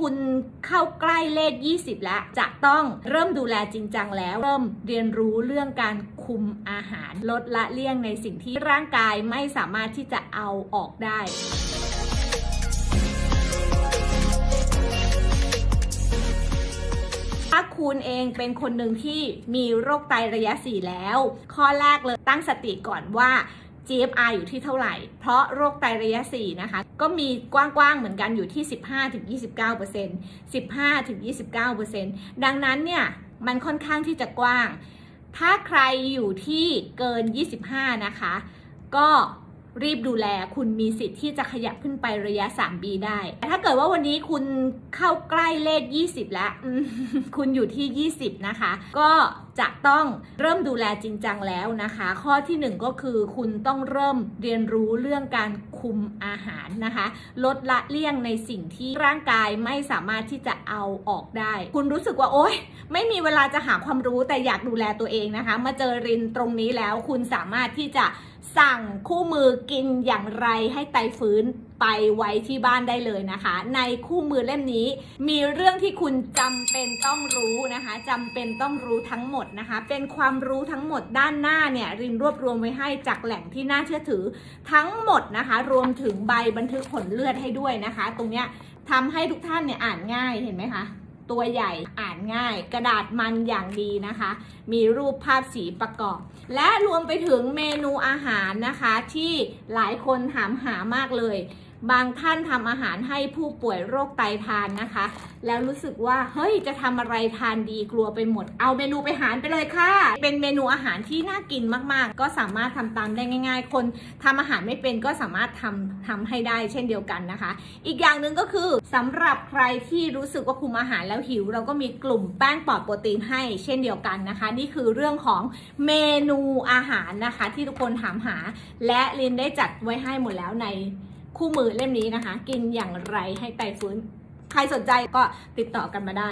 คุณเข้าใกล้เลข 20 แล้ว จะต้องเริ่มดูแลจริงจังแล้ว เริ่มเรียนรู้เรื่องการคุมอาหาร ลดละเลี่ยงในสิ่งที่ร่างกายไม่สามารถที่จะเอาออกได้ถ้าคุณเองเป็นคนหนึ่งที่มีโรคไตระยะ 4 แล้ว ข้อแรกเลยตั้งสติก่อนว่า GFR อยู่ที่เท่าไหร่ เพราะโรคไตระยะ 4 นะคะ ก็มีกว้างๆ เหมือนกันอยู่ที่ 15-29% 15-29%ดังนั้นเนี่ย มันค่อนข้างที่จะกว้าง ถ้าใครอยู่ที่เกิน 25 นะคะ ก็ รีบดูแลคุณมีสิทธิ์ที่จะขยับขึ้นไประยะ 3B ได้ แต่ถ้าเกิดว่าวันนี้คุณเข้าใกล้เลข 20 แล้ว คุณอยู่ที่ 20 นะคะ ก็จะต้องเริ่มดูแลจริงจังแล้วนะคะ ข้อที่ 1 ก็คือคุณต้องเริ่มเรียนรู้เรื่องการคุมอาหารนะคะ ลดละเลี่ยงในสิ่งที่ร่างกายไม่สามารถที่จะเอาออกได้ คุณรู้สึกว่าโอ๊ย ไม่มีเวลาจะหาความรู้แต่อยากดูแลตัวเองนะคะ มาเจอรินตรงนี้แล้วคุณสามารถที่จะ สั่งคู่มือกินอย่างไรให้ไตฟื้นไปไว้ที่บ้านได้เลยนะคะ ในคู่มือเล่มนี้ มีเรื่องที่คุณจำเป็นต้องรู้นะคะจำเป็นต้องรู้ทั้งหมดนะคะ เป็นความรู้ทั้งหมดด้านหน้าเนี่ยรินรวบรวมไว้ให้จากแหล่งที่น่าเชื่อถือทั้งหมดนะคะ รวมถึงใบบันทึกผลเลือดให้ด้วยนะคะ ตรงเนี้ยทำให้ทุกท่านเนี่ยอ่านง่ายเห็นไหมคะ ตัวใหญ่อ่านง่าย กระดาษมันอย่างดีนะคะ มีรูปภาพสีประกอบ และรวมไปถึงเมนูอาหารนะคะ ที่หลายคนถามหามากเลย บางท่านทำอาหารให้ผู้ป่วยโรคไตทานนะคะ แล้วรู้สึกว่าเฮ้ยจะทำอะไรทานดีกลัวไปหมด เอาเมนูไปหารไปเลยค่ะ เป็นเมนูอาหารที่น่ากินมากๆ ก็สามารถทำตามได้ง่าย ๆ คนทำอาหารไม่เป็นก็สามารถทำทำให้ได้เช่นเดียวกันนะคะ อีกอย่างหนึ่งก็คือสำหรับใครที่รู้สึกว่าคุมอาหารแล้วหิว เราก็มีกลุ่มแป้งปลอดโปรตีนให้เช่นเดียวกันนะคะ นี่คือเรื่องของเมนูอาหารนะคะ ที่ทุกคนถามหา และลินได้จัดไว้ให้หมดแล้วใน คู่มือเล่มนี้นะคะ กินอย่างไรให้ไตฟื้น ใครสนใจก็ติดต่อกันมาได้